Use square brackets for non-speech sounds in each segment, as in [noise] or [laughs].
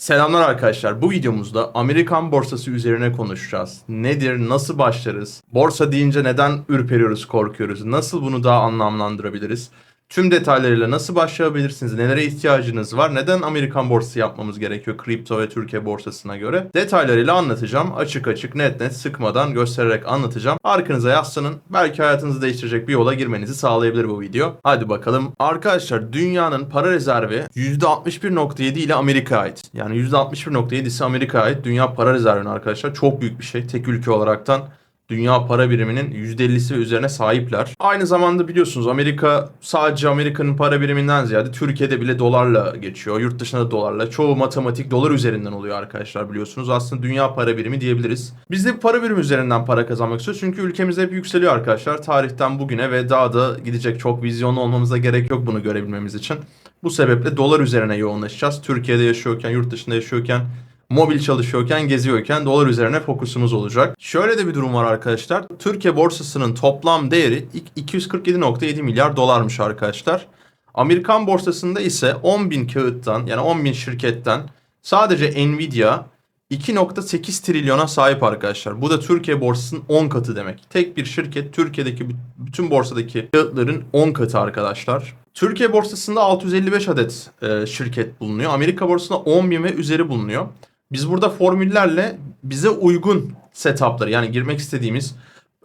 Selamlar arkadaşlar. Bu videomuzda Amerikan borsası üzerine konuşacağız. Nedir, nasıl başlarız? Borsa deyince neden ürperiyoruz, korkuyoruz? Nasıl bunu daha anlamlandırabiliriz? Tüm detaylarıyla nasıl başlayabilirsiniz? Nelere ihtiyacınız var? Neden Amerikan borsası yapmamız gerekiyor kripto ve Türkiye borsasına göre? Detaylarıyla anlatacağım. Açık açık, net net, sıkmadan göstererek anlatacağım. Arkanıza yaslanın. Belki hayatınızı değiştirecek bir yola girmenizi sağlayabilir bu video. Hadi bakalım. Arkadaşlar dünyanın para rezervi %61.7 ile Amerika'ya ait. Yani %61.7'si Amerika'ya ait. Dünya para rezervine arkadaşlar çok büyük bir şey. Tek ülke olaraktan dünya para biriminin %50'si ve üzerine sahipler. Aynı zamanda biliyorsunuz Amerika sadece Amerika'nın para biriminden ziyade Türkiye'de bile dolarla geçiyor. Yurt dışında da dolarla. Çoğu matematik dolar üzerinden oluyor arkadaşlar biliyorsunuz. Aslında dünya para birimi diyebiliriz. Biz de para birimi üzerinden para kazanmak istiyoruz. Çünkü ülkemizde hep yükseliyor arkadaşlar. Tarihten bugüne ve daha da gidecek çok vizyonlu olmamıza gerek yok bunu görebilmemiz için. Bu sebeple dolar üzerine yoğunlaşacağız. Türkiye'de yaşıyorken, yurt dışında yaşıyorken mobil çalışıyorken, geziyorken dolar üzerine fokusumuz olacak. Şöyle de bir durum var arkadaşlar. Türkiye borsasının toplam değeri 247.7 milyar dolarmış arkadaşlar. Amerikan borsasında ise 10 bin kağıttan yani 10 bin şirketten sadece Nvidia 2.8 trilyona sahip arkadaşlar. Bu da Türkiye borsasının 10 katı demek. Tek bir şirket Türkiye'deki bütün borsadaki kağıtların 10 katı arkadaşlar. Türkiye borsasında 655 adet e, şirket bulunuyor. Amerika borsasında 10 bin ve üzeri bulunuyor. Biz burada formüllerle bize uygun setupları yani girmek istediğimiz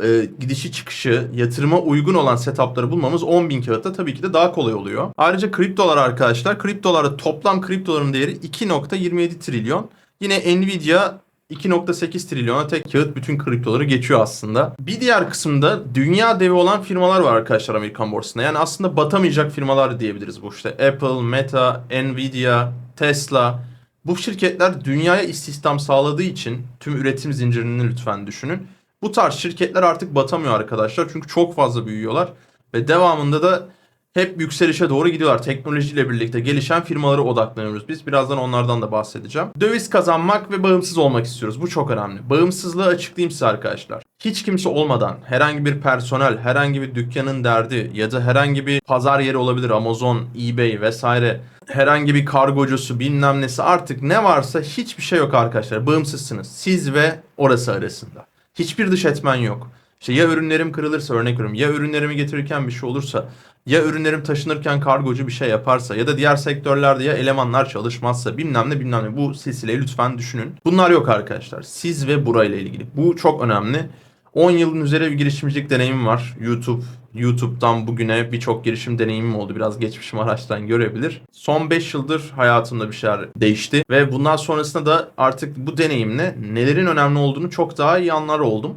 e, gidişi çıkışı yatırıma uygun olan setupları bulmamız 10 bin kağıtta tabii ki de daha kolay oluyor. Ayrıca kriptolar arkadaşlar kriptolarda toplam kriptoların değeri 2.27 trilyon. Yine Nvidia 2.8 trilyona tek kağıt bütün kriptoları geçiyor aslında. Bir diğer kısımda dünya devi olan firmalar var arkadaşlar Amerikan borsasında. Yani aslında batamayacak firmalar diyebiliriz bu işte. Apple, Meta, Nvidia, Tesla. Bu şirketler dünyaya istihdam sağladığı için tüm üretim zincirini lütfen düşünün. Bu tarz şirketler artık batamıyor arkadaşlar. Çünkü çok fazla büyüyorlar. Ve devamında da hep yükselişe doğru gidiyorlar. Teknolojiyle birlikte gelişen firmalara odaklanıyoruz biz. Birazdan onlardan da bahsedeceğim. Döviz kazanmak ve bağımsız olmak istiyoruz. Bu çok önemli. Bağımsızlığı açıklayayım size arkadaşlar. Hiç kimse olmadan herhangi bir personel, herhangi bir dükkanın derdi ya da herhangi bir pazar yeri olabilir. Amazon, eBay vesaire. Herhangi bir kargocusu bilmem nesi artık ne varsa hiçbir şey yok arkadaşlar. Bağımsızsınız. Siz ve orası arasında. Hiçbir dış etmen yok. İşte ya ürünlerim kırılırsa örnek veriyorum ya ürünlerimi getirirken bir şey olursa ya ürünlerim taşınırken kargocu bir şey yaparsa ya da diğer sektörlerde ya elemanlar çalışmazsa bilmem ne bilmem ne bu silsileyi lütfen düşünün. Bunlar yok arkadaşlar. Siz ve burayla ilgili. Bu çok önemli. 10 yılın üzeri bir girişimcilik deneyimim var. YouTube, YouTube'dan bugüne birçok girişim deneyimim oldu. Biraz geçmişim araçtan görebilir. Son 5 yıldır hayatımda bir şeyler değişti. Ve bundan sonrasında da artık bu deneyimle nelerin önemli olduğunu çok daha iyi anlar oldum.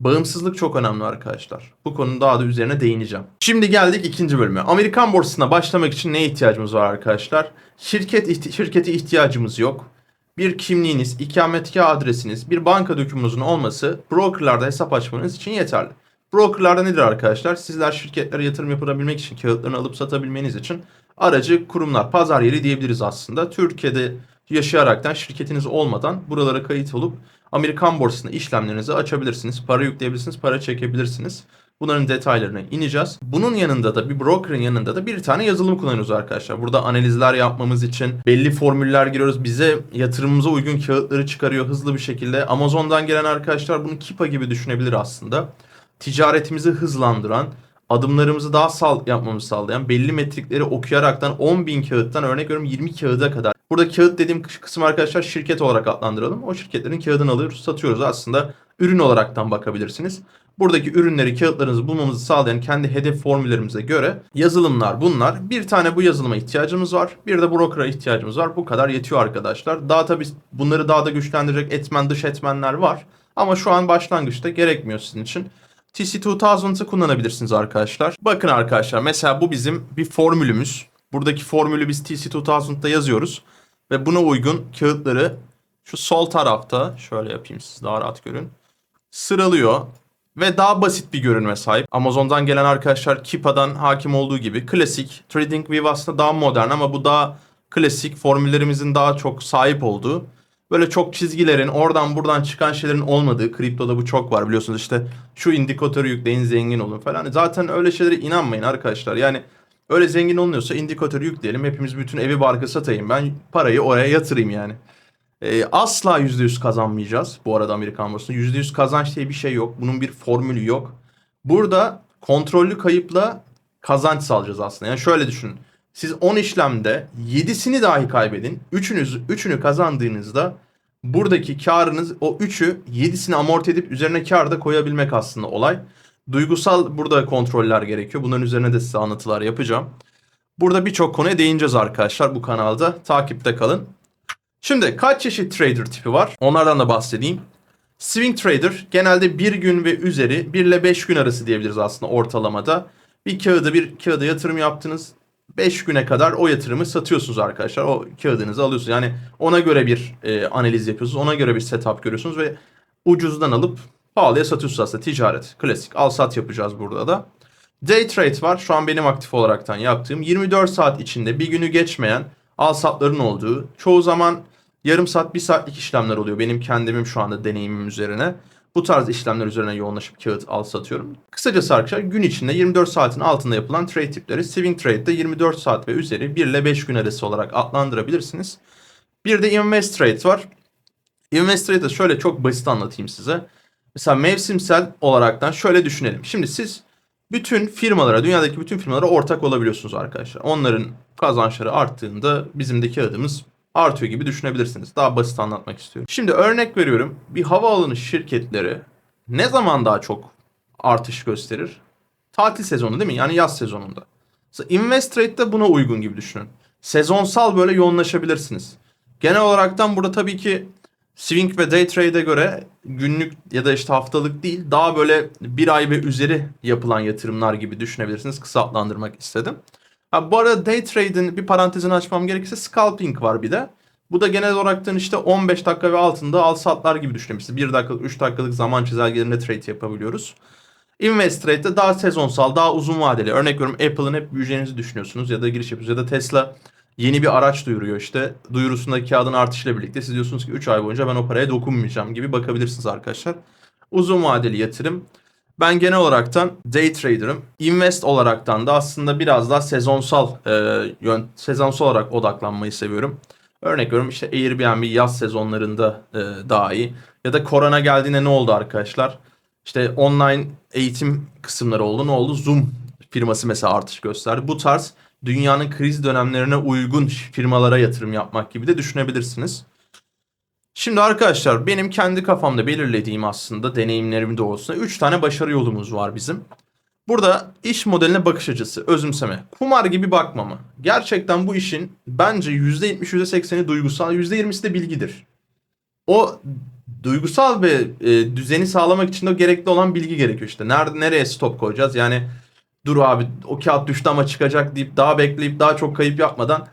Bağımsızlık çok önemli arkadaşlar. Bu konunun daha da üzerine değineceğim. Şimdi geldik ikinci bölüme. Amerikan borsasına başlamak için neye ihtiyacımız var arkadaşlar? Şirket ihti- şirkete ihtiyacımız yok. Bir kimliğiniz, ikametgah adresiniz, bir banka dokümanınızın olması brokerlarda hesap açmanız için yeterli. Brokerlarda nedir arkadaşlar? Sizler şirketlere yatırım yapabilmek için, kağıtlarını alıp satabilmeniz için aracı kurumlar, pazar yeri diyebiliriz aslında. Türkiye'de yaşayaraktan şirketiniz olmadan buralara kayıt olup Amerikan borsasında işlemlerinizi açabilirsiniz. Para yükleyebilirsiniz, para çekebilirsiniz. Bunların detaylarına ineceğiz. Bunun yanında da bir broker'ın yanında da bir tane yazılım kullanıyoruz arkadaşlar. Burada analizler yapmamız için belli formüller giriyoruz. Bize yatırımımıza uygun kağıtları çıkarıyor hızlı bir şekilde. Amazon'dan gelen arkadaşlar bunu Kipa gibi düşünebilir aslında. Ticaretimizi hızlandıran, adımlarımızı daha sal yapmamızı sağlayan, belli metrikleri okuyaraktan 10 bin kağıttan örnek veriyorum 20 kağıda kadar. Burada kağıt dediğim kısım arkadaşlar şirket olarak adlandıralım. O şirketlerin kağıdını alıyoruz, satıyoruz. Aslında ürün olaraktan bakabilirsiniz. Buradaki ürünleri, kağıtlarınızı bulmamızı sağlayan kendi hedef formüllerimize göre yazılımlar bunlar. Bir tane bu yazılıma ihtiyacımız var. Bir de broker'a ihtiyacımız var. Bu kadar yetiyor arkadaşlar. Daha tabii bunları daha da güçlendirecek etmen, dış etmenler var. Ama şu an başlangıçta gerekmiyor sizin için. TC2000'ı kullanabilirsiniz arkadaşlar. Bakın arkadaşlar mesela bu bizim bir formülümüz. Buradaki formülü biz TC2000'da yazıyoruz. Ve buna uygun kağıtları şu sol tarafta şöyle yapayım siz daha rahat görün. Sıralıyor ve daha basit bir görünüme sahip. Amazon'dan gelen arkadaşlar Kipa'dan hakim olduğu gibi klasik. TradingView aslında daha modern ama bu daha klasik formüllerimizin daha çok sahip olduğu. Böyle çok çizgilerin oradan buradan çıkan şeylerin olmadığı kriptoda bu çok var biliyorsunuz işte şu indikatörü yükleyin zengin olun falan. Zaten öyle şeylere inanmayın arkadaşlar. Yani Öyle zengin olunuyorsa indikatörü yükleyelim. Hepimiz bütün evi barkı satayım. Ben parayı oraya yatırayım yani. Ee, asla %100 kazanmayacağız bu arada Amerikan borsasında. %100 kazanç diye bir şey yok. Bunun bir formülü yok. Burada kontrollü kayıpla kazanç sağlayacağız aslında. Yani şöyle düşünün. Siz 10 işlemde 7'sini dahi kaybedin. 3'ünüz 3'ünü kazandığınızda buradaki karınız o 3'ü 7'sini amorti edip üzerine kar da koyabilmek aslında olay. Duygusal burada kontroller gerekiyor. Bunların üzerine de size anlatılar yapacağım. Burada birçok konuya değineceğiz arkadaşlar bu kanalda. Takipte kalın. Şimdi kaç çeşit trader tipi var? Onlardan da bahsedeyim. Swing trader genelde bir gün ve üzeri 1 ile 5 gün arası diyebiliriz aslında ortalamada. Bir kağıda bir kağıda yatırım yaptınız. 5 güne kadar o yatırımı satıyorsunuz arkadaşlar. O kağıdınızı alıyorsunuz. Yani ona göre bir e, analiz yapıyorsunuz. Ona göre bir setup görüyorsunuz ve ucuzdan alıp pahalıya satıyorsunuz aslında. Ticaret, klasik. Al sat yapacağız burada da. Day trade var. Şu an benim aktif olaraktan yaptığım. 24 saat içinde bir günü geçmeyen al satların olduğu. Çoğu zaman yarım saat, bir saatlik işlemler oluyor. Benim kendimim şu anda deneyimim üzerine. Bu tarz işlemler üzerine yoğunlaşıp kağıt al satıyorum. Kısacası arkadaşlar gün içinde 24 saatin altında yapılan trade tipleri swing trade'de 24 saat ve üzeri 1 ile 5 gün arası olarak adlandırabilirsiniz. Bir de invest trade var. Invest trade'de şöyle çok basit anlatayım size. Mesela mevsimsel olaraktan şöyle düşünelim. Şimdi siz bütün firmalara, dünyadaki bütün firmalara ortak olabiliyorsunuz arkadaşlar. Onların kazançları arttığında bizim de kağıdımız artıyor gibi düşünebilirsiniz. Daha basit anlatmak istiyorum. Şimdi örnek veriyorum. Bir havaalanı şirketleri ne zaman daha çok artış gösterir? Tatil sezonu değil mi? Yani yaz sezonunda. Invest Trade'de buna uygun gibi düşünün. Sezonsal böyle yoğunlaşabilirsiniz. Genel olaraktan burada tabii ki swing ve day trade'e göre günlük ya da işte haftalık değil daha böyle bir ay ve üzeri yapılan yatırımlar gibi düşünebilirsiniz. Kısa istedim. Ha, bu arada day trade'in bir parantezini açmam gerekirse scalping var bir de. Bu da genel olaraktan işte 15 dakika ve altında al satlar gibi düşünebiliriz. 1 dakikalık 3 dakikalık zaman çizelgelerinde trade yapabiliyoruz. Invest trade'de daha sezonsal, daha uzun vadeli. Örnek veriyorum Apple'ın hep büyüyeceğinizi düşünüyorsunuz ya da giriş yapıyorsunuz ya da Tesla yeni bir araç duyuruyor işte. Duyurusundaki kağıdın artışıyla birlikte siz diyorsunuz ki 3 ay boyunca ben o paraya dokunmayacağım gibi bakabilirsiniz arkadaşlar. Uzun vadeli yatırım. Ben genel olaraktan day trader'ım. Invest olaraktan da aslında biraz daha sezonsal e, yön, sezonsal olarak odaklanmayı seviyorum. Örnek veriyorum işte Airbnb yaz sezonlarında e, daha iyi. Ya da korona geldiğinde ne oldu arkadaşlar? İşte online eğitim kısımları oldu. Ne oldu? Zoom firması mesela artış gösterdi. Bu tarz dünyanın kriz dönemlerine uygun firmalara yatırım yapmak gibi de düşünebilirsiniz. Şimdi arkadaşlar benim kendi kafamda belirlediğim aslında deneyimlerim doğrultusunda 3 tane başarı yolumuz var bizim. Burada iş modeline bakış açısı, özümseme. Kumar gibi bakmama. Gerçekten bu işin bence %70, %80'i duygusal, %20'si de bilgidir. O duygusal ve e, düzeni sağlamak için de gerekli olan bilgi gerekiyor işte. Nerede nereye stop koyacağız? Yani dur abi o kağıt düştü ama çıkacak deyip daha bekleyip daha çok kayıp yapmadan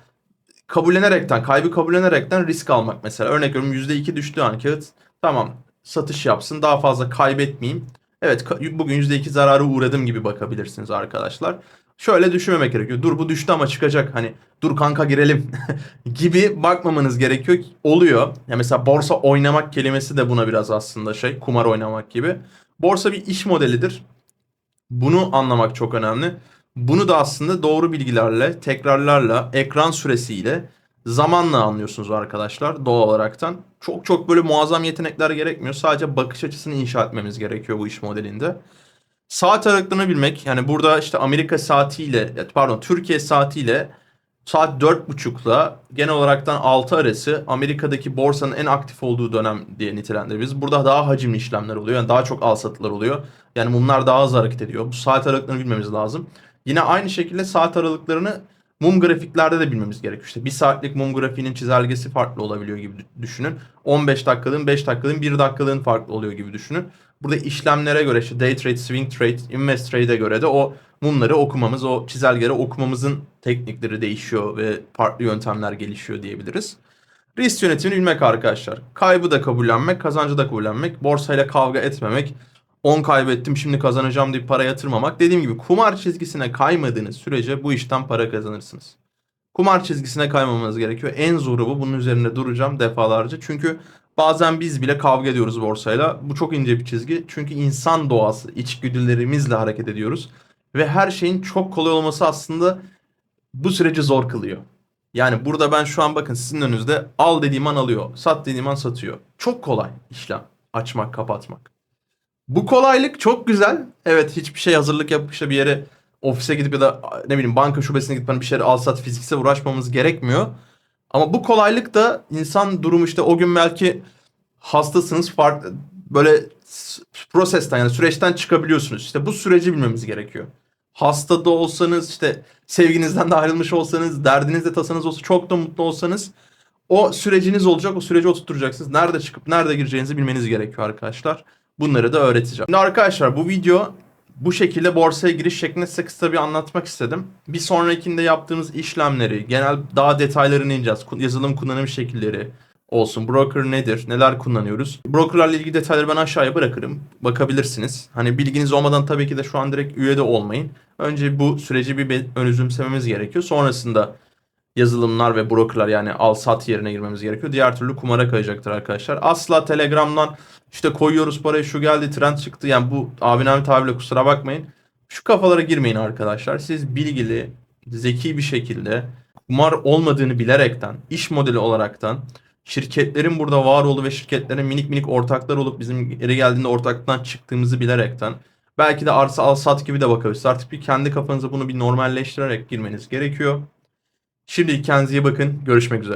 kabullenerekten, kaybı kabullenerekten risk almak mesela. Örnek veriyorum %2 düştüğü an kağıt tamam satış yapsın daha fazla kaybetmeyeyim. Evet bugün %2 zararı uğradım gibi bakabilirsiniz arkadaşlar. Şöyle düşünmemek gerekiyor. Dur bu düştü ama çıkacak. Hani dur kanka girelim [laughs] gibi bakmamanız gerekiyor. Oluyor. Ya mesela borsa oynamak kelimesi de buna biraz aslında şey kumar oynamak gibi. Borsa bir iş modelidir. Bunu anlamak çok önemli. Bunu da aslında doğru bilgilerle, tekrarlarla, ekran süresiyle zamanla anlıyorsunuz arkadaşlar doğal olaraktan. Çok çok böyle muazzam yetenekler gerekmiyor. Sadece bakış açısını inşa etmemiz gerekiyor bu iş modelinde. Saat aralıklarını bilmek yani burada işte Amerika saatiyle pardon Türkiye saatiyle saat 4.30'la genel olaraktan 6 arası Amerika'daki borsanın en aktif olduğu dönem diye nitelendiririz. Burada daha hacimli işlemler oluyor. Yani daha çok al satılar oluyor. Yani bunlar daha hızlı hareket ediyor. Bu saat aralıklarını bilmemiz lazım. Yine aynı şekilde saat aralıklarını mum grafiklerde de bilmemiz gerekiyor. İşte bir saatlik mum grafiğinin çizelgesi farklı olabiliyor gibi düşünün. 15 dakikalığın 5 dakikalığın 1 dakikalığın farklı oluyor gibi düşünün. Burada işlemlere göre işte day trade, swing trade, invest trade'e göre de o mumları okumamız, o çizelgeleri okumamızın teknikleri değişiyor ve farklı yöntemler gelişiyor diyebiliriz. Risk yönetimini bilmek arkadaşlar. Kaybı da kabullenmek, kazancı da kabullenmek, borsayla kavga etmemek, 10 kaybettim şimdi kazanacağım deyip para yatırmamak. Dediğim gibi kumar çizgisine kaymadığınız sürece bu işten para kazanırsınız. Kumar çizgisine kaymamanız gerekiyor. En zoru bu. Bunun üzerinde duracağım defalarca. Çünkü bazen biz bile kavga ediyoruz borsayla. Bu çok ince bir çizgi. Çünkü insan doğası, içgüdülerimizle hareket ediyoruz. Ve her şeyin çok kolay olması aslında bu süreci zor kılıyor. Yani burada ben şu an bakın sizin önünüzde al dediğim an alıyor, sat dediğim an satıyor. Çok kolay işlem açmak, kapatmak. Bu kolaylık çok güzel. Evet hiçbir şey hazırlık yapıp işte bir yere ofise gidip ya da ne bileyim banka şubesine gidip hani bir şeyler al sat fiziksel uğraşmamız gerekmiyor. Ama bu kolaylık da insan durumu işte o gün belki hastasınız farklı böyle prosesten yani süreçten çıkabiliyorsunuz. İşte bu süreci bilmemiz gerekiyor. Hasta da olsanız işte sevginizden de ayrılmış olsanız derdinizde tasanız olsa çok da mutlu olsanız o süreciniz olacak. O süreci oturtacaksınız. Nerede çıkıp nerede gireceğinizi bilmeniz gerekiyor arkadaşlar. Bunları da öğreteceğim. Şimdi arkadaşlar bu video bu şekilde borsaya giriş şeklinde size kısa bir anlatmak istedim. Bir sonrakinde yaptığımız işlemleri, genel daha detaylarını ineceğiz. Yazılım kullanım şekilleri olsun. Broker nedir? Neler kullanıyoruz? Brokerlarla ilgili detayları ben aşağıya bırakırım. Bakabilirsiniz. Hani bilginiz olmadan tabii ki de şu an direkt üye de olmayın. Önce bu süreci bir ön gerekiyor. Sonrasında yazılımlar ve brokerlar yani al sat yerine girmemiz gerekiyor. Diğer türlü kumara kayacaktır arkadaşlar. Asla Telegram'dan işte koyuyoruz parayı şu geldi trend çıktı. Yani bu abi tabirle kusura bakmayın. Şu kafalara girmeyin arkadaşlar. Siz bilgili, zeki bir şekilde kumar olmadığını bilerekten, iş modeli olaraktan şirketlerin burada var olduğu ve şirketlerin minik minik ortaklar olup bizim yeri geldiğinde ortaklıktan çıktığımızı bilerekten belki de arsa al sat gibi de bakabilirsiniz. Artık bir kendi kafanıza bunu bir normalleştirerek girmeniz gerekiyor. Şimdi kendinize iyi bakın. Görüşmek üzere.